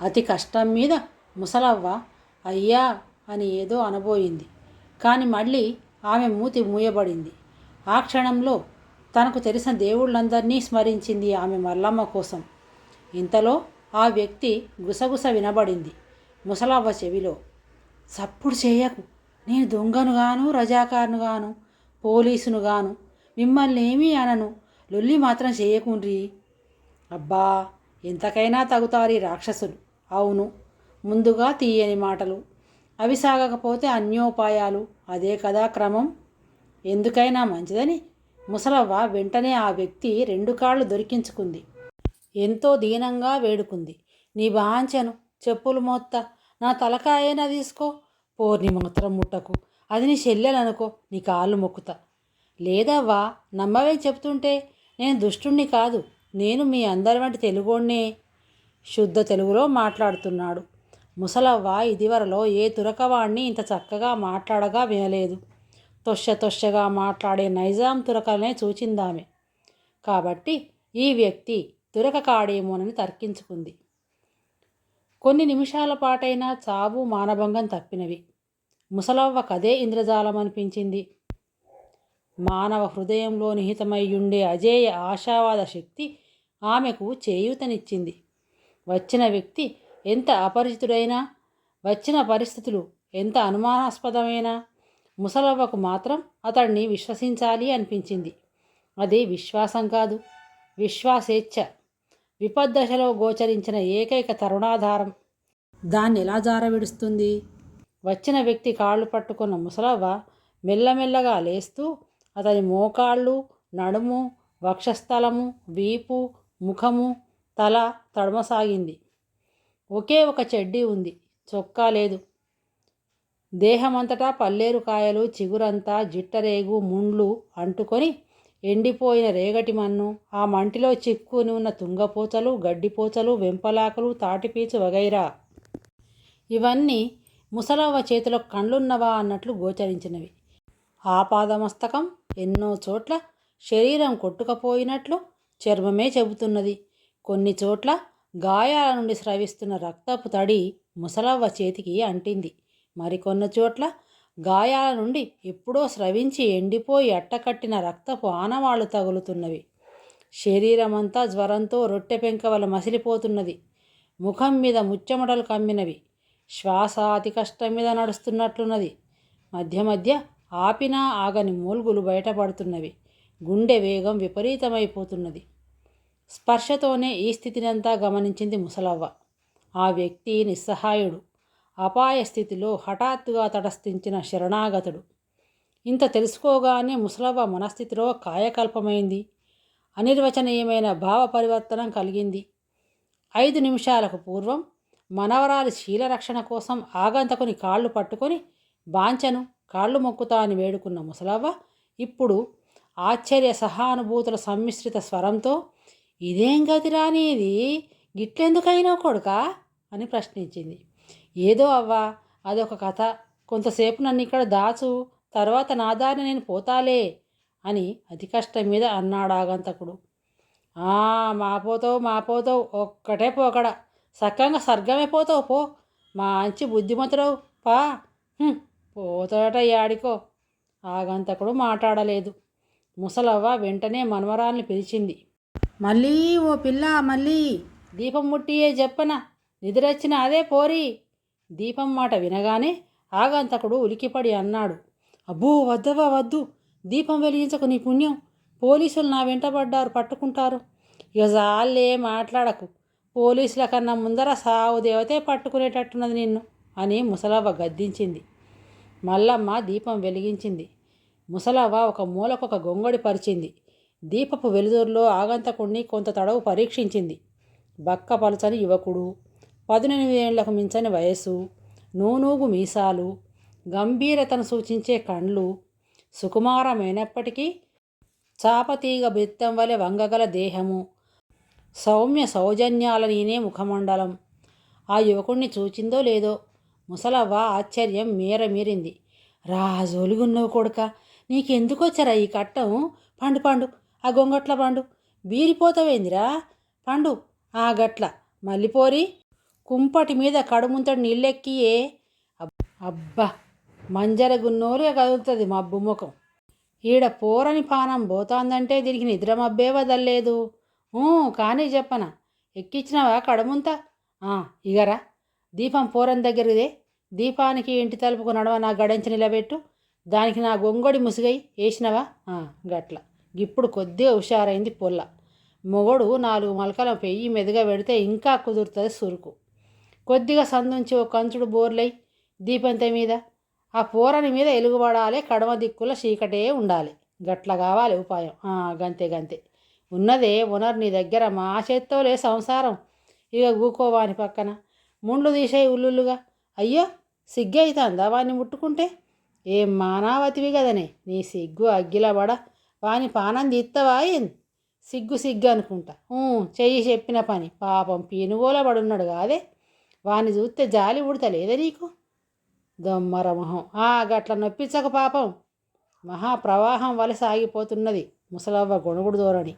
అతి కష్టం మీద ముసలవ్వ అయ్యా అని ఏదో అనబోయింది. కానీ మళ్ళీ ఆమె మూతి మూయబడింది. ఆ క్షణంలో తనకు తెలిసిన దేవుళ్ళందరినీ స్మరించింది ఆమె మల్లమ్మ కోసం. ఇంతలో ఆ వ్యక్తి గుసగుస వినబడింది ముసలవ్వ చెవిలో. సప్పుడు చేయకు. నేను దొంగను గాను రజాకారును గాను పోలీసును గాను మిమ్మల్ని ఏమీ అనను. లొల్లి మాత్రం చేయకుండ్రి. అబ్బా! ఎంతకైనా తగుతారు ఈ రాక్షసులు. అవును ముందుగా తీయని మాటలు. అవి సాగకపోతే అన్యోపాయాలు. అదే కదా క్రమం. ఎందుకైనా మంచిదని ముసలవ్వ వెంటనే ఆ వ్యక్తి రెండు కాళ్ళు దొరికించుకుంది. ఎంతో దీనంగా వేడుకుంది. నీ బాంచను చెప్పులు మోత్త నా తలకాయైనా తీసుకో. పోర్ని మాత్రం ముట్టకు. అది నీ చెల్లెలనుకో నీ కాళ్ళు మొక్కుతా. లేదవ్వా నమ్మవే చెప్తుంటే నేను దుష్టుణ్ణి కాదు. నేను మీ అందరి వంటి తెలుగోణ్ణే శుద్ధ తెలుగులో మాట్లాడుతున్నాడు. ముసలవ్వ ఇదివరలో ఏ తురకవాణ్ణి ఇంత చక్కగా మాట్లాడగా వినలేదు. తొష్య తొష్యగా మాట్లాడే నైజాం తురకలనే చూచిందామె. కాబట్టి ఈ వ్యక్తి తురక కాడేమోనని తర్కించుకుంది. కొన్ని నిమిషాల పాటైనా చావు మానభంగం తప్పినవి. ముసలవ్వ కదే ఇంద్రజాలం అనిపించింది మానవ హృదయంలో నిహితమై ఉండే అజేయ ఆశావాద శక్తి ఆమెకు చేయూతనిచ్చింది. వచ్చిన వ్యక్తి ఎంత అపరిచితుడైనా వచ్చిన పరిస్థితులు ఎంత అనుమానాస్పదమైనా ముసలవ్వకు మాత్రం అతడిని విశ్వసించాలి అనిపించింది. అది విశ్వాసం కాదు విశ్వాసేచ్ఛ. విపద్దశలో గోచరించిన ఏకైక తరుణాధారం. దాన్ని ఎలా జారవిడుస్తుంది? వచ్చిన వ్యక్తి కాళ్ళు పట్టుకున్న ముసలవ్వ మెల్లమెల్లగా లేస్తూ అతని మోకాళ్ళు నడుము వక్షస్థలము వీపు ముఖము తల తడమసాగింది. ఒకే ఒక చెడ్డీ ఉంది. చొక్కా లేదు. దేహమంతటా పల్లేరు కాయలు చిగురంతా జిట్టరేగు ముండ్లు అంటుకొని ఎండిపోయిన రేగటి మన్ను ఆ మంటిలో చిక్కుని ఉన్న తుంగపోచలు గడ్డిపోచలు వెంపలాకలు తాటిపీచు వగైరా. ఇవన్నీ ముసలవ్వ చేతిలో కండ్లున్నవా అన్నట్లు గోచరించినవి. ఆపాదమస్తకం ఎన్నో చోట్ల శరీరం కొట్టుకపోయినట్లు చర్మమే చెబుతున్నది. కొన్ని చోట్ల గాయాల నుండి స్రవిస్తున్న రక్తపు తడి ముసలవ్వ చేతికి అంటింది. మరికొన్ని చోట్ల గాయాల నుండి ఎప్పుడో స్రవించి ఎండిపోయి అట్టకట్టిన రక్తపు ఆనవాళ్ళు తగులుతున్నవి. శరీరమంతా జ్వరంతో రొట్టె పెంకవల మసిలిపోతున్నది. ముఖం మీద ముచ్చెమటలు కమ్మినవి. శ్వాస అతి కష్టం మీద నడుస్తున్నట్లున్నది. మధ్య మధ్య ఆపినా ఆగని మూల్గులు బయటపడుతున్నవి. గుండె వేగం విపరీతమైపోతున్నది. స్పర్శతోనే ఈ స్థితినంతా గమనించింది ముసలవ్వ. ఆ వ్యక్తి నిస్సహాయుడు. అపాయ స్థితిలో హఠాత్తుగా తటస్థించిన శరణాగతుడు. ఇంత తెలుసుకోగానే ముసలవ్వ మనస్థితిలో కాయకల్పమైంది. అనిర్వచనీయమైన భావ పరివర్తనం కలిగింది. ఐదు నిమిషాలకు పూర్వం మనవరాలి శీలరక్షణ కోసం ఆగంతకుని కాళ్ళు పట్టుకొని బాంచను కాళ్ళు మొక్కుతా అని వేడుకున్న ముసలవ్వ ఇప్పుడు ఆశ్చర్య సహానుభూతుల సమ్మిశ్రిత స్వరంతో ఇదేం గతి అనేది గిట్లెందుకైనా కొడుకా? అని ప్రశ్నించింది. ఏదో అవ్వా అదొక కథ. కొంతసేపు నన్ను ఇక్కడ దాచు తర్వాత నా దారిని నేను పోతాలే అని అతి కష్టం మీద అన్నాడు ఆగంతకుడు. మాపోతావు మాపోతావు ఒక్కటే పోకడ. సక్కంగా సర్గమే పోతావు పో. మా బుద్ధిమంతుడవు పా. పోతాట యాడికో ఆగంతకుడు మాట్లాడలేదు. ముసలవ్వ వెంటనే మనవరాల్ని పిలిచింది. మళ్ళీ ఓ పిల్ల మళ్ళీ. దీపం ముట్టియే చెప్పన నిద్రొచ్చిన అదే పోరి. దీపం మాట వినగానే ఆగంతకుడు ఉలికిపడి అన్నాడు. అబ్బో వద్దవా వద్దు. దీపం వెలిగించకు నీ పుణ్యం. పోలీసులు నా వెంటబడ్డారు పట్టుకుంటారు. ఇక జాలే మాట్లాడకు. పోలీసుల కన్నా ముందర సావు దేవతే పట్టుకునేటట్టున్నది నిన్ను అని ముసలవ్వ గద్దించింది. మల్లమ్మ దీపం వెలిగించింది. ముసలవ్వ ఒక మూలకొక గొంగడి పరిచింది. దీపపు వెలుదూరులో ఆగంతకుణ్ణి కొంత తడవు పరీక్షించింది. బక్క పలుచని యువకుడు పదునెనిమిది ఏళ్ళకు మించని వయసు నూనూగు మీసాలు గంభీరతను సూచించే కండ్లు సుకుమారమైనప్పటికీ చాపతీగ బెత్తం వలె వంగగల దేహము సౌమ్య సౌజన్యాలనీనే ముఖమండలం. ఆ యువకుణ్ణి చూచిందో లేదో ముసలవ్వ ఆశ్చర్యం మీరమీరింది. రాజోలుగున్నవు కొడుక నీకెందుకొచ్చరా ఈ కట్టం? పండు పండు. ఆ గొంగట్ల పండు. బీరిపోతావేందిరా పండు ఆ గట్ల. మల్లిపోరి కుంపటి మీద కడుముంతటి నీళ్ళెక్కియే. అబ్బా! మంజర గున్నోరుగా కదులుతుంది మబ్బు ముఖం. ఈడ పోరని పానం పోతాందంటే దీనికి నిద్ర మబ్బే వదల్లేదు. కానీ చెప్పన? ఎక్కించినవా కడుముంత? ఇగరా. దీపం పోరని దగ్గరదే దీపానికి ఇంటి తలుపుకు నడవ నా గడించి నిలబెట్టు. దానికి నా గొంగడి ముసుగై వేసినవా గట్ల. ఇప్పుడు కొద్దిగా హుషారైంది పొల్ల. మొగడు నాలుగు మొలకల పెయ్యి మెదుగా పెడితే ఇంకా కుదురుతుంది సురుకు. కొద్దిగా సందుంచి ఒక కంచుడు బోర్లై దీపంత మీద. ఆ పోరని మీద ఎలుగుబడాలి కడమ దిక్కుల చీకటే ఉండాలి. గట్ల కావాలి ఉపాయం. గంతే గంతే. ఉన్నదే ఉనర్ నీ దగ్గర మా చేత్తోలే సంసారం. ఇక గూకోవాని పక్కన. ముండ్లు తీసేయి ఉల్లుల్లుగా. అయ్యో సిగ్గు అవుతుందా వాడిని ముట్టుకుంటే? ఏం మానావతివి కదనే నీ సిగ్గు అగ్గిలబడ వాని పానం తీస్తావా ఏంది? సిగ్గు సిగ్గు అనుకుంటా. చెయ్యి చెప్పిన పని. పాపం పీనుగోల పడున్నాడు కాదే. వాని చూస్తే జాలి ఉడతలేదే నీకు? దొమ్మర మొహం. ఆ గట్ల నొప్పించక పాపం. మహాప్రవాహం వలె సాగిపోతున్నది. ముసలవ్వ గొణుగుడు ధోరణి.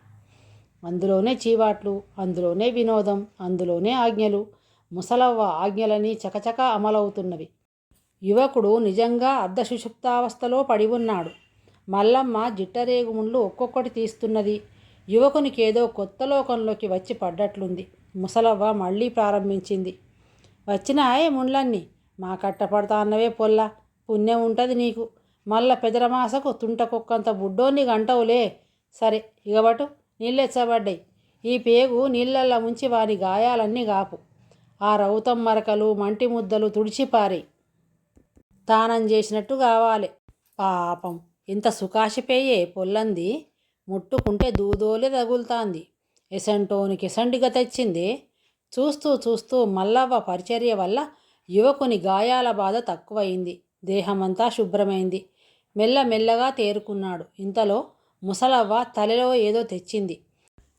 అందులోనే చీవాట్లు అందులోనే వినోదం అందులోనే ఆజ్ఞలు. ముసలవ్వ ఆజ్ఞలని చకచక అమలవుతున్నవి. యువకుడు నిజంగా అర్ధసుషుప్తావస్థలో పడి ఉన్నాడు మల్లమ్మ జిట్టరేగుముళ్ళు ఒక్కొక్కటి తీస్తున్నది. యువకునికేదో కొత్త లోకంలోకి వచ్చి పడ్డట్లుంది. ముసలవ్వ మళ్ళీ ప్రారంభించింది. వచ్చినాయే ముండ్లన్నీ మా కట్టపడతా అన్నవే పొల్ల పుణ్యం ఉంటుంది నీకు. మళ్ళా పెదరమాసకు తుంటకొక్కంత బుడ్డోని గంటవులే. సరే ఇగబటు నీళ్ళెచ్చబడ్డాయి. ఈ పేగు నీళ్ళల్లో ముంచి వారి గాయాలన్నీ గాపు. ఆ రౌతం మరకలు మంటి ముద్దలు తుడిచిపారి తానం చేసినట్టు కావాలి. పాపం. ఇంత సుకాశిపేయే పొల్లంది. ముట్టుకుంటే దూదోలే తగులుతాంది. ఎసంటోనికి ఎసంటిగా తెచ్చింది. చూస్తూ చూస్తూ మల్లవ్వ పరిచర్య వల్ల యువకుని గాయాల బాధ తక్కువయింది. దేహమంతా శుభ్రమైంది. మెల్లమెల్లగా తేరుకున్నాడు. ఇంతలో ముసలవ్వ తలలో ఏదో తెచ్చింది.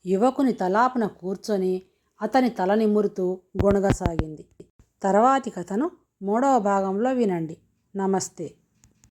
యువకుని తలాపున కూర్చొని అతని తల నిమురుతూ గొణగసాగింది. తర్వాతి కథను మూడవ భాగంలో వినండి. నమస్తే.